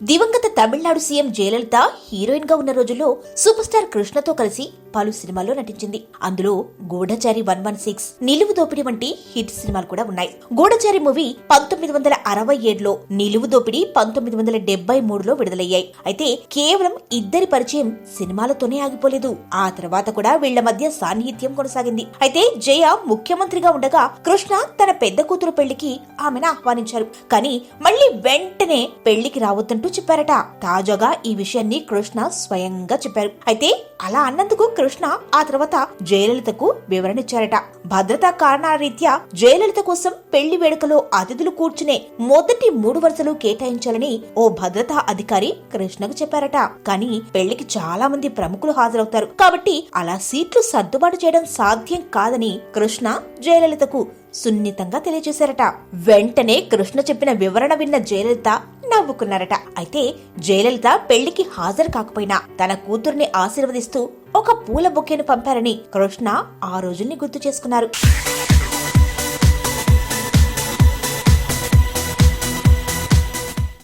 దివంగత తమిళనాడు సీఎం జయలలిత హీరోయిన్గా ఉన్న రోజుల్లో సూపర్ స్టార్ కృష్ణతో కలిసి పలు సినిమాల్లో నటించింది. అందులో గూఢచారి వన్ వన్ సిక్స్ నిలువు దోపిడి వంటి హిట్ సినిమాలు కూడా ఉన్నాయి. గూఢచారి మూవీ పంతొమ్మిది వందల అరవై ఏడులో నిలువు దోపిడి పంతొమ్మిది వందల డెబ్బై మూడులో విడుదలయ్యాయి. అయితే కేవలం ఇద్దరి పరిచయం సినిమాలతోనే ఆగిపోలేదు. ఆ తర్వాత కూడా వీళ్ళ మధ్య సాన్నిహిత్యం కొనసాగింది. అయితే జయ ముఖ్యమంత్రిగా ఉండగా కృష్ణ తన పెద్ద కూతురు పెళ్ళికి ఆమెను ఆహ్వానించారు. కానీ మళ్ళీ వెంటనే పెళ్ళికి రావద్దంటూ చెప్పారట. తాజాగా ఈ విషయాన్ని కృష్ణ స్వయంగా చెప్పారు. అయితే అలా అన్నందుకు కృష్ణ ఆ తర్వాత జయలలితకు వివరణిచ్చారట భద్రతా కారణాల రీత్యా జయలలిత కోసం పెళ్ళి వేడుకలో అతిథులు కూర్చునే మొదటి మూడు వరుసలు కేటాయించాలని ఓ భద్రతా అధికారి కృష్ణకు చెప్పారట. కానీ పెళ్ళికి చాలా మంది ప్రముఖులు హాజరవుతారు. కాబట్టి అలా సీట్లు సర్దుబాటు చేయడం సాధ్యం కాదని కృష్ణ జయలలితకు సున్నితంగా తెలియజేశారట. వెంటనే కృష్ణ చెప్పిన వివరణ విన్న జయలలిత నవ్వుకున్నారట. అయితే జయలలిత పెళ్ళికి హాజరు కాకపోయినా తన కూతుర్ని ఆశీర్వదిస్తూ ఒక పూల బొకేను పంపారని కృష్ణ ఆ రోజుల్ని గుర్తు చేసుకున్నారు.